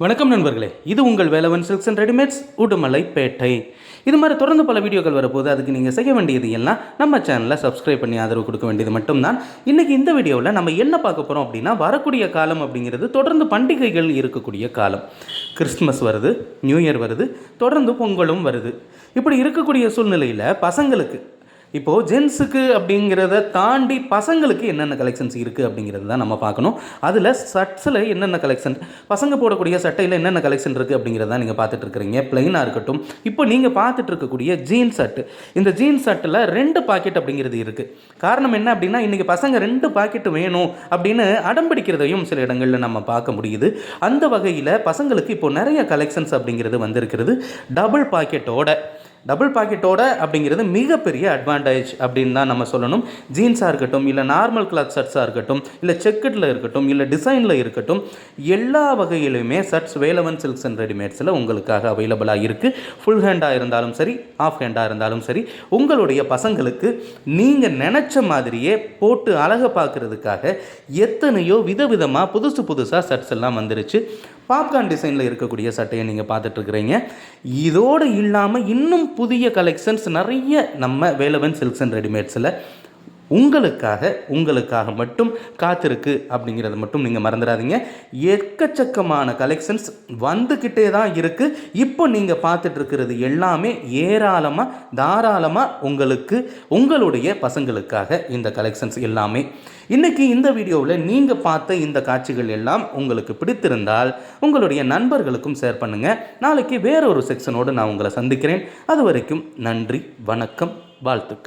வணக்கம் நண்பர்களே. இது உங்கள் Velavan silks and readymades Udumalai Pettai இது மாதிரி தொடர்ந்து பல வீடியோக்கள் வரப்போது அதுக்கு நீங்கள் செய்ய வேண்டியது எல்லாம் நம்ம சேனலை சப்ஸ்கிரைப் பண்ணி ஆதரவு கொடுக்க வேண்டியது மட்டும்தான். இன்றைக்கி இந்த வீடியோவில் நம்ம என்ன பார்க்க போகிறோம் அப்படின்னா வரக்கூடிய காலம் அப்படிங்கிறது தொடர்ந்து பண்டிகைகள் இருக்கக்கூடிய காலம். கிறிஸ்மஸ் வருது நியூ இயர் வருது தொடர்ந்து பொங்கலும் வருது. இப்படி இருக்கக்கூடிய சூழ்நிலையில் பசங்களுக்கு இப்போது ஜென்ஸுக்கு அப்படிங்கிறத தாண்டி பசங்களுக்கு என்னென்ன கலெக்ஷன்ஸ் இருக்குது அப்படிங்கிறது தான் நம்ம பார்க்கணும். அதில் ஷர்ட்ஸில் என்னென்ன கலெக்ஷன் பசங்க போடக்கூடிய சட்டையில் என்னென்ன கலெக்ஷன் இருக்குது அப்படிங்கிறத தான் நீங்கள் பார்த்துட்டு இருக்கிறீங்க. பிளைனாக இருக்கட்டும். இப்போ நீங்கள் பார்த்துட்டு இருக்கக்கூடிய ஜீன்ஸ் ஷர்ட் இந்த ஜீன்ஸ் ஷர்ட்டில் ரெண்டு பாக்கெட் அப்படிங்கிறது இருக்குது காரணம் என்ன அப்படின்னா இன்றைக்கி பசங்க ரெண்டு பாக்கெட் வேணும் அப்படின்னு அடம்பிடிக்கிறதையும் சில இடங்களில் நம்ம பார்க்க முடியுது. அந்த வகையில் பசங்களுக்கு இப்போ நிறைய கலெக்ஷன்ஸ் அப்படிங்கிறது வந்திருக்கிறது. டபுள் பாக்கெட்டோட டபுள் பாக்கெட்டோட அப்படிங்கிறது மிகப்பெரிய அட்வான்டேஜ் அப்படின்னு தான் நம்ம சொல்லணும். ஜீன்ஸாக இருக்கட்டும் இல்லை நார்மல் கிளாத் ஷர்ட்ஸாக இருக்கட்டும் இல்லை செக்கெட்டில் இருக்கட்டும் இல்லை டிசைனில் இருக்கட்டும் எல்லா வகையிலுமே ஷர்ட்ஸ் வேலவன் சில்க்ஸ் அண்ட் ரெடிமேட்ஸில் உங்களுக்காக அவைலபிளாக இருக்குது ஃபுல் ஹேண்டாக இருந்தாலும் சரி ஆஃப் ஹேண்டாக இருந்தாலும் சரி உங்களுடைய பசங்களுக்கு நீங்கள் நினச்ச மாதிரியே போட்டு அழகை பார்க்குறதுக்காக எத்தனையோ விதவிதமாக புதுசு புதுசாக ஷர்ட்ஸ் எல்லாம் வந்துருச்சு. பாப்கார்ன் டிசைனில் இருக்கக்கூடிய சட்டையை நீங்கள் பார்த்துட்ருக்குறீங்க இதோடு இல்லாமல் இன்னும் புதிய கலெக்ஷன்ஸ் நிறைய நம்ம வேலவன் சில்க்ஸ் அண்ட் ரெடிமேட்ஸில் உங்களுக்காக உங்களுக்காக மட்டும் காத்திருக்கு அப்படிங்கிறத மட்டும் நீங்கள் மறந்துடாதீங்க. எக்கச்சக்கமான கலெக்ஷன்ஸ் வந்துக்கிட்டே தான் இருக்குது இப்போ நீங்கள் பார்த்துட்டு இருக்கிறது எல்லாமே ஏராளமாக தாராளமாக உங்களுக்கு உங்களுடைய பசங்களுக்காக இந்த கலெக்ஷன்ஸ் எல்லாமே. இன்றைக்கி இந்த வீடியோவில் நீங்கள் பார்த்த இந்த காட்சிகள் எல்லாம் உங்களுக்கு பிடித்திருந்தால் உங்களுடைய நண்பர்களுக்கும் ஷேர் பண்ணுங்கள் நாளைக்கு வேறொரு செக்ஷனோடு நான் உங்களை சந்திக்கிறேன். அது வரைக்கும் நன்றி வணக்கம் வாழ்த்துக்கள்.